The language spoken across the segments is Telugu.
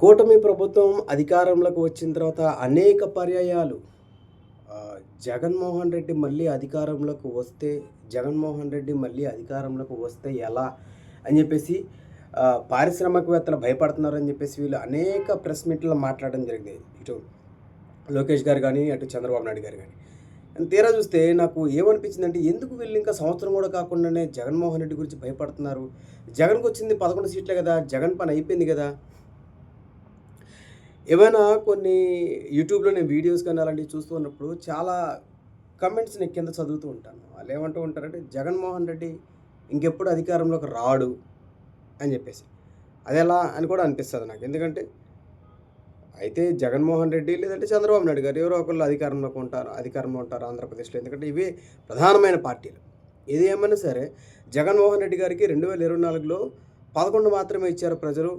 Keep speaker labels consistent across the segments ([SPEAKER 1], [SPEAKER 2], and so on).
[SPEAKER 1] కూటమి ప్రభుత్వం అధికారంలోకి వచ్చిన తర్వాత అనేక పర్యాయాలు. జగన్మోహన్ రెడ్డి మళ్ళీ అధికారంలోకి వస్తే జగన్మోహన్ రెడ్డి మళ్ళీ అధికారంలోకి వస్తే ఎలా అని చెప్పేసి పారిశ్రామికవేత్తలు భయపడుతున్నారని చెప్పేసి వీళ్ళు అనేక ప్రెస్ మీట్లో మాట్లాడడం జరిగింది. ఇటు లోకేష్ గారు కానీ అటు చంద్రబాబు నాయుడు గారు కానీ. తీరా చూస్తే నాకు ఏమనిపించిందంటే ఎందుకు వీళ్ళు ఇంకా సంవత్సరం కూడా కాకుండానే జగన్మోహన్ రెడ్డి గురించి భయపడుతున్నారు? జగన్కి వచ్చింది పదకొండు సీట్లే కదా జగన్ పని అయిపోయింది కదా. ఏమైనా కొన్ని యూట్యూబ్లో నేను వీడియోస్ కానీ అలాంటివి చూస్తూ ఉన్నప్పుడు చాలా కమెంట్స్ నేను కింద చదువుతూ ఉంటాను. వాళ్ళు ఏమంటూ ఉంటారంటే జగన్మోహన్ రెడ్డి ఇంకెప్పుడు అధికారంలోకి రాడు అని చెప్పేసి. అది ఎలా అని కూడా అనిపిస్తుంది నాకు. ఎందుకంటే అయితే జగన్మోహన్ రెడ్డి లేదంటే చంద్రబాబు నాయుడు గారు ఎవరో ఒకళ్ళు అధికారంలోకి ఉంటారు అధికారంలో ఉంటారు ఆంధ్రప్రదేశ్లో. ఎందుకంటే ఇవే ప్రధానమైన పార్టీలు. ఏది ఏమైనా సరే జగన్మోహన్ రెడ్డి గారికి రెండు వేల ఇరవై నాలుగులో పదకొండు మాత్రమే ఇచ్చారు ప్రజలు.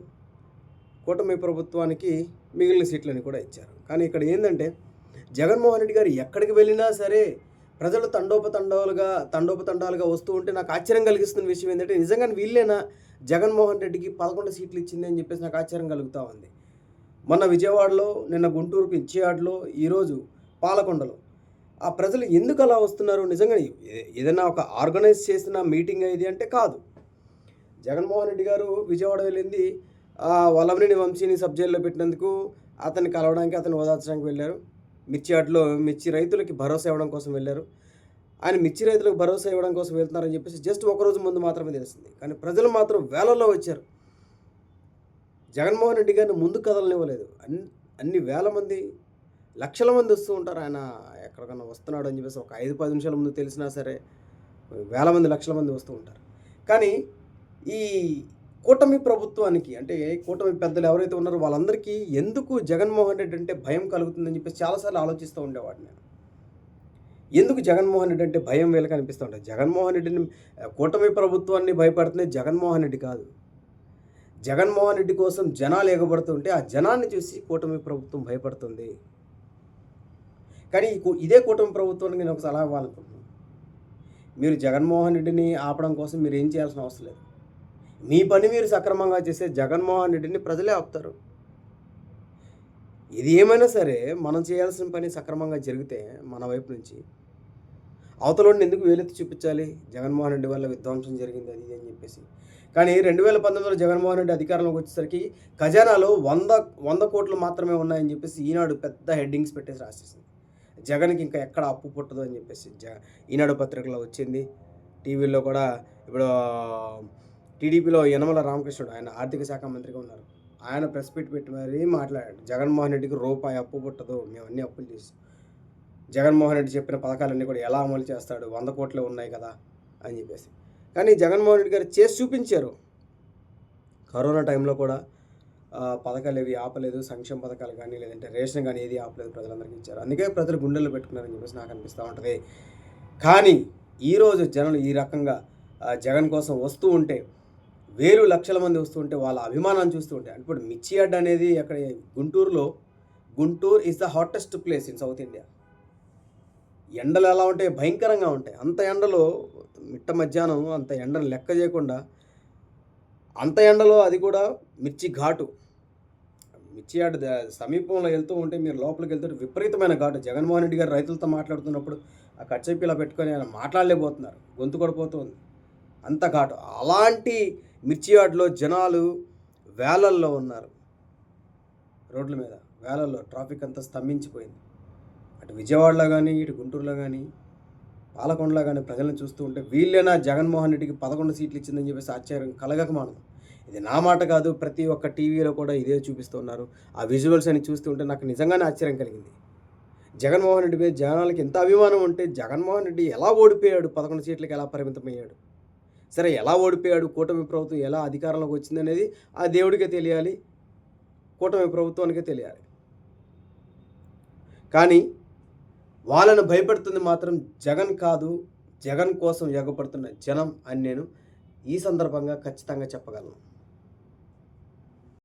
[SPEAKER 1] కూటమి ప్రభుత్వానికి మిగిలిన సీట్లని కూడా ఇచ్చారు. కానీ ఇక్కడ ఏంటంటే జగన్మోహన్ రెడ్డి గారు ఎక్కడికి వెళ్ళినా సరే ప్రజలు తండోపతండాలుగా తండోపతండాలుగా వస్తూ ఉంటే నాకు ఆశ్చర్యం కలిగిస్తున్న విషయం ఏంటంటే నిజంగా వీళ్ళేనా జగన్మోహన్ రెడ్డికి పదకొండు సీట్లు ఇచ్చింది అని చెప్పేసి నాకు ఆశ్చర్యం కలుగుతూ ఉంది. మొన్న విజయవాడలో నిన్న గుంటూరుకు ఇచ్చియాడ్లో ఈరోజు పాలకొండలో. ఆ ప్రజలు ఎందుకు అలా వస్తున్నారు? నిజంగా ఏదైనా ఒక ఆర్గనైజ్ చేసిన మీటింగ్ ఇది అంటే కాదు. జగన్మోహన్ రెడ్డి గారు విజయవాడ వెళ్ళింది వల్లభనేని వంశీని సబ్ పెట్టినందుకు అతన్ని కలవడానికి అతను ఓదార్చడానికి వెళ్ళారు. మిర్చి ఆటలో మిర్చి రైతులకి భరోసా ఇవ్వడం కోసం వెళ్ళారు. ఆయన మిర్చి రైతులకు భరోసా ఇవ్వడం కోసం వెళ్తున్నారని చెప్పేసి జస్ట్ ఒక రోజు ముందు మాత్రమే తెలిసింది. కానీ ప్రజలు మాత్రం వేలల్లో వచ్చారు. జగన్మోహన్ రెడ్డి గారిని ముందు కదలనివ్వలేదు. అన్ని అన్ని వేల మంది లక్షల మంది వస్తూ ఉంటారు. ఆయన ఎక్కడికన్నా వస్తున్నాడు అని చెప్పేసి ఒక ఐదు పది నిమిషాల ముందు తెలిసినా సరే వేల మంది లక్షల మంది వస్తూ ఉంటారు. కానీ ఈ కూటమి ప్రభుత్వానికి అంటే కూటమి పెద్దలు ఎవరైతే ఉన్నారో వాళ్ళందరికీ ఎందుకు జగన్మోహన్ రెడ్డి అంటే భయం కలుగుతుందని చెప్పేసి చాలాసార్లు ఆలోచిస్తూ ఉండేవాడిని నేను. ఎందుకు జగన్మోహన్ రెడ్డి అంటే భయం వీళ్ళకి అనిపిస్తూ ఉంటుంది జగన్మోహన్ రెడ్డిని కూటమి ప్రభుత్వాన్ని భయపడుతుంది జగన్మోహన్ రెడ్డి కాదు. జగన్మోహన్ రెడ్డి కోసం జనాలు ఎగబడుతుంటే ఆ జనాన్ని చూసి కూటమి ప్రభుత్వం భయపడుతుంది. కానీ ఇదే కూటమి ప్రభుత్వానికి నేను ఒక సలహా ఇవ్వాలనుకుంటున్నాను మీరు జగన్మోహన్ రెడ్డిని ఆపడం కోసం మీరు ఏం చేయాల్సిన అవసరం లేదు. మీ పని మీరు సక్రమంగా చేస్తే జగన్మోహన్ రెడ్డిని ప్రజలే ఆపుతారు. ఇది ఏమైనా సరే మనం చేయాల్సిన పని సక్రమంగా జరిగితే మన వైపు నుంచి అవతలని ఎందుకు వేలెత్తి చూపించాలి? జగన్మోహన్ రెడ్డి వల్ల విధ్వంసం జరిగింది అది అని చెప్పేసి. కానీ రెండు వేల పంతొమ్మిదిలో జగన్మోహన్ రెడ్డి అధికారంలోకి వచ్చేసరికి ఖజానాలో వంద వంద కోట్లు మాత్రమే ఉన్నాయని చెప్పేసి ఈనాడు పెద్ద హెడ్డింగ్స్ పెట్టేసి రాసేసింది. జగన్కి ఇంకా ఎక్కడ అప్పు పుట్టదు అని చెప్పేసి జ ఈనాడు పత్రికలో వచ్చింది. టీవీలో కూడా ఇప్పుడు టీడీపీలో యనమల రామకృష్ణుడు ఆయన ఆర్థిక శాఖ మంత్రిగా ఉన్నారు. ఆయన ప్రెస్ మీట్ పెట్టి మరీ మాట్లాడాడు. జగన్మోహన్ రెడ్డికి రూపాయి అప్పు పుట్టదు మేము అన్ని అప్పులు చేసి జగన్మోహన్ రెడ్డి చెప్పిన పథకాలన్నీ కూడా ఎలా అమలు చేస్తాడు వంద కోట్లే ఉన్నాయి కదా అని చెప్పేసి. కానీ జగన్మోహన్ రెడ్డి గారు చేసి చూపించారు. కరోనా టైంలో కూడా పథకాలు ఏవి ఆపలేదు సంక్షేమ పథకాలు కానీ లేదంటే రేషన్ కానీ ఏది ఆపలేదు ప్రజలందరికీ ఇచ్చారు. అందుకే ప్రజలు గుండెల్లో పెట్టుకున్నారని చెప్పేసి నాకు అనిపిస్తూ ఉంటుంది. కానీ ఈరోజు జనాలు ఈ రకంగా జగన్ కోసం వస్తూ ఉంటే వేలు లక్షల మంది వస్తుంటే ఉంటే వాళ్ళ అభిమానాన్ని చూస్తూ ఉంటే ఇప్పుడు మిర్చి అడ్డ అనేది అక్కడ గుంటూరులో Guntur is the hottest place in South India ఎండలు ఎలా ఉంటాయి భయంకరంగా ఉంటాయి. అంత ఎండలో మిట్ట మధ్యాహ్నం అంత ఎండను లెక్క చేయకుండా అంత ఎండలో అది కూడా మిర్చి ఘాటు. మిర్చి ఆట సమీపంలో వెళ్తూ ఉంటే మీరు లోపలికి వెళ్తుంటే విపరీతమైన ఘాటు. జగన్మోహన్ రెడ్డి గారు రైతులతో మాట్లాడుతున్నప్పుడు ఆ కచ్చపి ఇలా పెట్టుకొని ఆయన మాట్లాడలేకపోతున్నారు. గొంతు కూడా పోతుంది అంత ఘాటు. అలాంటి మిర్చి ఆటలో జనాలు వేలల్లో ఉన్నారు. రోడ్ల మీద వేలల్లో ట్రాఫిక్ అంతా స్తంభించిపోయింది. అటు విజయవాడలో కానీ ఇటు గుంటూరులో కానీ పాలకొండలో కానీ ప్రజలను చూస్తూ ఉంటే వీళ్ళేనా జగన్మోహన్ రెడ్డికి పదకొండు సీట్లు ఇచ్చిందని చెప్పేసి ఆశ్చర్యం కలగక మానదు. ఇది నా మాట కాదు ప్రతి ఒక్క టీవీలో కూడా ఇదే చూపిస్తున్నారు. ఆ విజువల్స్ అని చూస్తూ ఉంటే నాకు నిజంగానే ఆశ్చర్యం కలిగింది. జగన్మోహన్ రెడ్డి మీద జనాలకి ఎంత అభిమానం ఉంటే జగన్మోహన్ రెడ్డి ఎలా ఓడిపోయాడు పదకొండు సీట్లకి ఎలా పరిమితమయ్యాడు? సరే ఎలా ఓడిపోయాడు కూటమి ప్రభుత్వం ఎలా అధికారంలోకి వచ్చింది అనేది ఆ దేవుడికే తెలియాలి కూటమి ప్రభుత్వానికే తెలియాలి. కానీ వాళ్ళను భయపెడుతుంది మాత్రం జగన్ కాదు జగన్ కోసం ఎగపడుతున్న జనం అని నేను ఈ సందర్భంగా ఖచ్చితంగా చెప్పగలను.